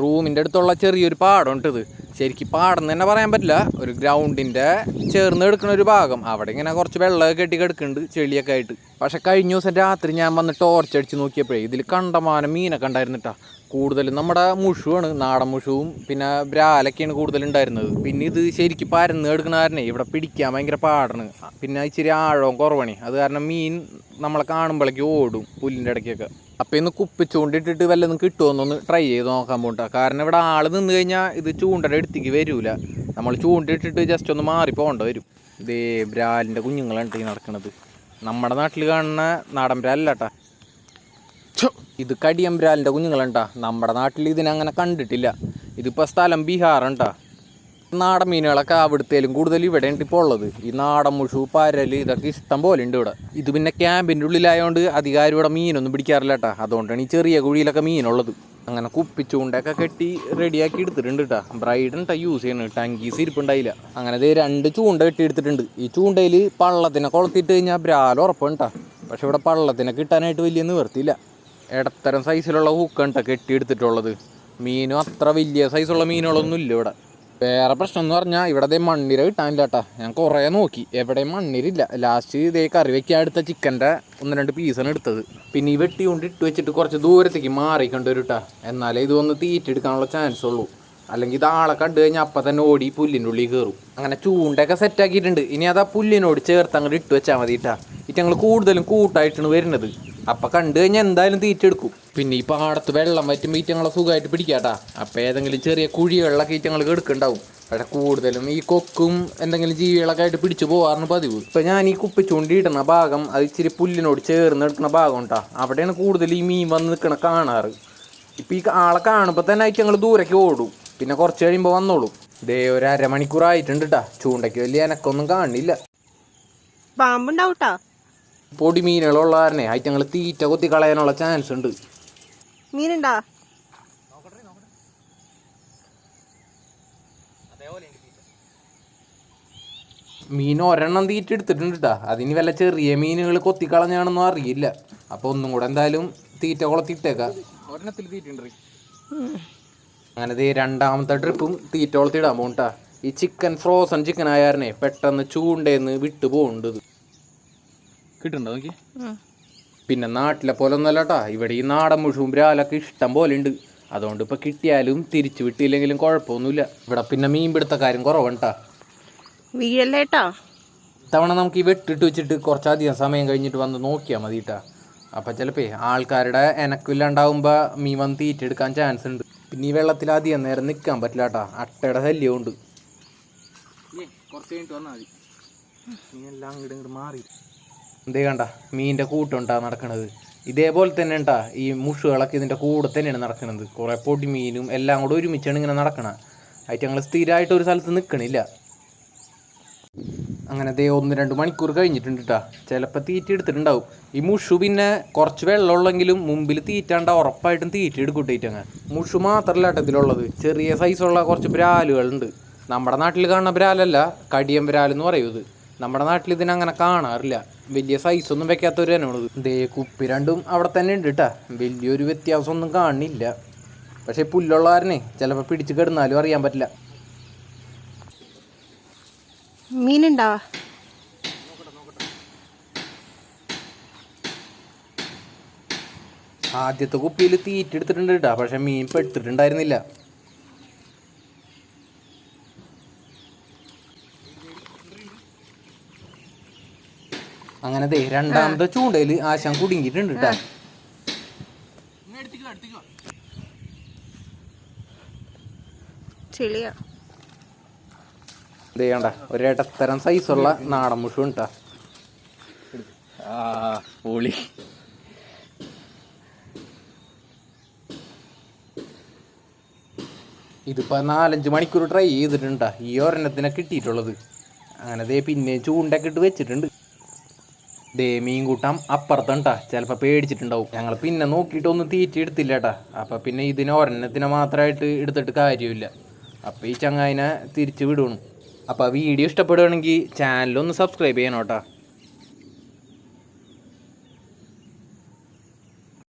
റൂമിന്റെ അടുത്തുള്ള ചെറിയൊരു പാടം ഉണ്ട് ഇത് ശരിക്കും പാടം തന്നെ പറയാൻ പറ്റില്ല. ഒരു ഗ്രൗണ്ടിന്റെ ചേർന്ന് എടുക്കുന്ന ഒരു ഭാഗം. അവിടെ ഇങ്ങനെ കുറച്ച് വെള്ളമൊക്കെ കെട്ടി കിടക്കുന്നുണ്ട് ചെളിയൊക്കെ ആയിട്ട്. പക്ഷേ കഴിഞ്ഞ ദിവസം രാത്രി ഞാൻ വന്ന് ടോർച്ച് അടിച്ച് നോക്കിയപ്പോഴേ ഇതിൽ കണ്ടമാനം മീനൊക്കെ ഉണ്ടായിരുന്നിട്ടാ കൂടുതലും നമ്മുടെ മുഷുവാണ് നാടൻ മുഷുവും പിന്നെ ബ്രാലൊക്കെയാണ് കൂടുതൽ ഉണ്ടായിരുന്നത്. പിന്നെ ഇത് ശരിക്കും പരന്ന് എടുക്കുന്ന കാരണേ ഇവിടെ പിടിക്കാൻ ഭയങ്കര പാടാണ്. പിന്നെ ഇച്ചിരി ആഴവും കുറവാണ്. അത് കാരണം മീൻ നമ്മളെ കാണുമ്പോഴേക്ക് ഓടും പുല്ലിന്റെ ഇടയ്ക്കൊക്കെ. അപ്പം ഇന്ന് കുപ്പി ചൂണ്ടിട്ടിട്ട് വല്ലതും കിട്ടുമോന്നൊന്ന് ട്രൈ ചെയ്ത് നോക്കാൻ പോകണ്ട കാരണം ഇവിടെ ആൾ നിന്ന് കഴിഞ്ഞാൽ ഇത് ചൂണ്ടയുടെ അടുത്തേക്ക് വരില്ല നമ്മൾ ചൂണ്ടിട്ടിട്ട് ജസ്റ്റ് ഒന്ന് മാറി പോകേണ്ട വരും. ഇതേ ബ്രാലിന്റെ കുഞ്ഞുങ്ങളാണ് ഈ നടക്കുന്നത് നമ്മുടെ നാട്ടിൽ കാണുന്ന നാടൻ ബ്രാലല്ലാട്ടാ ഇത് കടിയമ്പ്രാലിന്റെ കുഞ്ഞുങ്ങളുണ്ടാ നമ്മുടെ നാട്ടിൽ ഇതിനെ അങ്ങനെ കണ്ടിട്ടില്ല. ഇതിപ്പോൾ സ്ഥലം ബീഹാറുണ്ടാ നാടൻ മീനുകളൊക്കെ അവിടുത്തേലും കൂടുതൽ ഇവിടെ ഉണ്ട് ഇപ്പോൾ ഉള്ളത്. ഈ നാടൻ മുഷു പരൽ ഇതൊക്കെ ഇഷ്ടം പോലെ ഉണ്ട് ഇവിടെ. ഇത് പിന്നെ ക്യാമ്പിന്റെ ഉള്ളിലായതുകൊണ്ട് അധികാരം ഇവിടെ മീനൊന്നും പിടിക്കാറില്ല കേട്ടാ അതുകൊണ്ടാണ് ഈ ചെറിയ കുഴിയിലൊക്കെ മീനുള്ളത്. അങ്ങനെ കുപ്പിച്ചൂണ്ടൊക്കെ കെട്ടി റെഡിയാക്കി എടുത്തിട്ടുണ്ട് കേട്ടോ ബ്രൈഡ് ഉണ്ടാ യൂസ് ചെയ്യണത് ടങ്കീസ് ഇരിപ്പുണ്ടായില്ല. അങ്ങനെ ദേ രണ്ട് ചൂണ്ട കെട്ടി എടുത്തിട്ടുണ്ട് ഈ ചൂണ്ടയിൽ പള്ളത്തിനെ കൊളത്തിട്ട് കഴിഞ്ഞാൽ ബ്രാലും ഉറപ്പുണ്ടാ പക്ഷെ ഇവിടെ പള്ളത്തിനെ കിട്ടാനായിട്ട് വലിയ നിവർത്തിയില്ല ഇടത്തരം സൈസിലുള്ള ഹൂക്കാണ് കെട്ടിയെടുത്തിട്ടുള്ളത്. മീനും അത്ര വലിയ സൈസുള്ള മീനുകളൊന്നും ഇല്ല ഇവിടെ. വേറെ പ്രശ്നം എന്ന് പറഞ്ഞാൽ ഇവിടെ ദേ മണ്ണിര കിട്ടാനില്ല കേട്ടോ ഞാൻ കുറേ നോക്കി. എവിടെയും മണ്ണിരില്ല. ലാസ്റ്റ് ഇതേ കറി വെക്കാൻ എടുത്ത ചിക്കന്റെ ഒന്ന് രണ്ട് പീസാണ് എടുത്തത്. പിന്നെ ഈ വെട്ടി കൊണ്ട് ഇട്ട് വെച്ചിട്ട് കുറച്ച് ദൂരത്തേക്ക് മാറിക്കൊണ്ട് വരും കേട്ടോ എന്നാലേ ഇതൊന്ന് തീറ്റെടുക്കാനുള്ള ചാൻസ് ഉള്ളൂ. അല്ലെങ്കിൽ ഇത് ആളെ കണ്ടു കഴിഞ്ഞാൽ അപ്പം തന്നെ ഓടി പുല്ലിന്റെ ഉള്ളിൽ കയറും അങ്ങനെ ചൂണ്ടൊക്കെ സെറ്റാക്കിയിട്ടുണ്ട് ഇനി അത് ആ പുല്ലിനോട് ചേർത്ത് അങ്ങോട്ട് ഇട്ട് വെച്ചാൽ മതി കേട്ടാ ഇറ്റങ്ങൾ കൂടുതലും കൂട്ടായിട്ടാണ് വരുന്നത്. അപ്പം കണ്ടു കഴിഞ്ഞാൽ എന്തായാലും തീറ്റ എടുക്കും. പിന്നെ ഈ പാടത്ത് വെള്ളം വറ്റുമ്പോൾ ഈറ്റങ്ങളെ സുഖമായിട്ട് പിടിക്കാട്ടാ. അപ്പം ഏതെങ്കിലും ചെറിയ കുഴികളിലൊക്കെ ഈറ്റങ്ങൾക്ക് എടുക്കുന്നുണ്ടാവും പക്ഷെ കൂടുതലും ഈ കൊക്കും എന്തെങ്കിലും ജീവികളൊക്കെ ആയിട്ട് പിടിച്ചു പോകാറാണ് പതിവ്. ഇപ്പം ഞാൻ ഈ കുപ്പി ചൂണ്ടിയിടുന്ന ഭാഗം അത് ഇച്ചിരി പുല്ലിനോട് ചേർന്ന് എടുക്കുന്ന ഭാഗം ഉണ്ടാ അവിടെയാണ് കൂടുതൽ ഈ മീൻ വന്ന് നിൽക്കണ കാണാറ്. ഇപ്പം ഈ ആളെ കാണുമ്പോൾ തന്നെ ആയിട്ട് ഞങ്ങൾ ദൂരേക്ക് ഓടും. പിന്നെ കുറച്ച് കഴിയുമ്പോൾ വന്നോളും. ദേ ഒരു അരമണിക്കൂറായിട്ടുണ്ട് കേട്ടാ ചൂണ്ടയ്ക്ക് വലിയ എനക്കൊന്നും കാണില്ല. പാമ്പുണ്ടാവും പൊടി മീനുകളുള്ള കാരണേ ആയിട്ട് ഞങ്ങൾ തീറ്റ കൊത്തി കളയാനുള്ള ചാൻസ് ഉണ്ട്. മീനുണ്ടാ? മീൻ ഒരെണ്ണം തീറ്റ എടുത്തിട്ടുണ്ട് കേട്ടാ അതിന് വല്ല ചെറിയ മീനുകൾ കൊത്തിക്കളഞ്ഞാണെന്നും അറിയില്ല. അപ്പോൾ ഒന്നും കൂടെ എന്തായാലും തീറ്റ കൊളത്തിട്ടേക്കാം. ഒരെണ്ണത്തിൽ അങ്ങനത്തെ അങ്ങനെ രണ്ടാമത്തെ ട്രിപ്പും തീറ്റ കൊളത്തിടാൻ പോകണ്ടാ ഈ ചിക്കൻ ഫ്രോസൺ ചിക്കൻ ആയാരനെ പെട്ടെന്ന് ചൂണ്ടേന്ന് വിട്ടു പോകുന്നുണ്ട് ഇത് കിട്ടുന്നുണ്ടോ നോക്കി? പിന്നെ നാട്ടിലെ പോലെ ഒന്നല്ല കേട്ടാ ഇവിടെ ഈ നാടൻ മുഴുവൻ രാലൊക്കെ ഇഷ്ടം പോലെ ഉണ്ട് അതുകൊണ്ട് ഇപ്പൊ കിട്ടിയാലും തിരിച്ചു വിട്ടില്ലെങ്കിലും കുഴപ്പമൊന്നുമില്ല. ഇവിടെ പിന്നെ മീൻ പിടുത്തക്കാരും കുറവുണ്ടാ. വീഴല്ലേട്ടാ? ഇത്തവണ നമുക്ക് ഈ വെട്ടിട്ട് വെച്ചിട്ട് കുറച്ചധികം സമയം കഴിഞ്ഞിട്ട് വന്ന് നോക്കിയാൽ മതി കേട്ടാ അപ്പം ചിലപ്പോ ആൾക്കാരുടെ എനക്കില്ലാണ്ടാവുമ്പോൾ മീൻ വന്ന് തീറ്റെടുക്കാൻ ചാൻസ് ഉണ്ട്. പിന്നെ ഈ വെള്ളത്തിൽ അധികം നേരം നിൽക്കാൻ പറ്റില്ല കേട്ടാ അട്ടയുടെ ശല്യം ഉണ്ട്. കുറച്ച് കഴിഞ്ഞിട്ട് വന്നാൽ മതി. നീ എല്ലാം അങ്ങോട്ട് ഇങ്ങോട്ട് മാറി. എന്തേ കണ്ട മീനിന്റെ കൂട്ടുണ്ടാ നടക്കണത്. ഇതേപോലെ തന്നെ ഉണ്ടാ ഈ മുഷുകളൊക്കെ ഇതിന്റെ കൂടെ തന്നെയാണ് നടക്കുന്നത് കുറേ പൊടി മീനും എല്ലാം കൂടെ ഒരുമിച്ചാണ് ഇങ്ങനെ നടക്കണ. ആയിട്ട് ഞങ്ങൾ സ്ഥിരമായിട്ട് ഒരു സ്ഥലത്ത് നിൽക്കണില്ല അങ്ങനെ ദേ ഒന്ന് രണ്ട് മണിക്കൂർ കഴിഞ്ഞിട്ടുണ്ട് കേട്ടോ ചിലപ്പോൾ തീറ്റ എടുത്തിട്ടുണ്ടാവും. ഈ മുഷു പിന്നെ കുറച്ച് വെള്ളമുള്ളെങ്കിലും മുമ്പിൽ തീറ്റാണ്ട ഉറപ്പായിട്ടും തീറ്റ എടുക്കൂട്ടേറ്റങ്ങ് മുഷു മാത്രമല്ല ഇതിലുള്ളത്. ചെറിയ സൈസുള്ള കുറച്ച് ബ്രാലുകളുണ്ട്. നമ്മുടെ നാട്ടിൽ കാണുന്ന ബ്രാലല്ല കടിയം ബ്രാലെന്ന് പറയും നമ്മുടെ നാട്ടിൽ ഇതിനങ്ങനെ കാണാറില്ല. വലിയ സൈസൊന്നും വെക്കാത്തവർ തന്നെയാണ് ദേ കുപ്പി രണ്ടും അവിടെ തന്നെ ഉണ്ട് കേട്ടാ വലിയൊരു വ്യത്യാസമൊന്നും കാണില്ല. പക്ഷേ പുല്ലുള്ള കാരനെ ചിലപ്പോൾ പിടിച്ച് കിടന്നാലും അറിയാൻ പറ്റില്ല. മീനുണ്ടാ? ആദ്യത്തെ കുപ്പിയിൽ തീറ്റ എടുത്തിട്ടുണ്ട് കേട്ടോ പക്ഷെ മീൻ പെട്ടിട്ടുണ്ടായിരുന്നില്ല അങ്ങനെ ദേ രണ്ടാമത്തെ ചൂണ്ടയിൽ ആശാൻ കുടുങ്ങിയിട്ടുണ്ട് കേട്ടോ ചെളിയാ. ദേ ഇടത്തരം സൈസുള്ള നാടൻ മുഷു ഉണ്ടാ ആ പൊളി. ഇതിപ്പോ നാലഞ്ച് മണിക്കൂർ ട്രൈ ചെയ്തിട്ടുണ്ടാ ഈ ഒരെണ്ണത്തിനെ കിട്ടിയിട്ടുള്ളത്. അങ്ങനെ ദേ പിന്നെ ചൂണ്ടൊക്കെ ഇട്ട് വെച്ചിട്ടുണ്ട്. ദേ മീൻ കൂട്ടാം അപ്പുറത്തുണ്ടാ ചിലപ്പോൾ പേടിച്ചിട്ടുണ്ടാവും. ഞങ്ങൾ പിന്നെ നോക്കിയിട്ടൊന്നും തീറ്റി എടുത്തില്ല കേട്ടാ അപ്പം പിന്നെ ഇതിനെ ഒരെണ്ണത്തിനെ മാത്രമായിട്ട് എടുത്തിട്ട് കാര്യമില്ല. അപ്പോൾ ഈ ചങ്ങായിനെ തിരിച്ച് വിടണം അപ്പോൾ വീഡിയോ ഇഷ്ടപ്പെടുകയാണെങ്കിൽ ചാനലൊന്ന് സബ്സ്ക്രൈബ് ചെയ്യണം കേട്ടോ.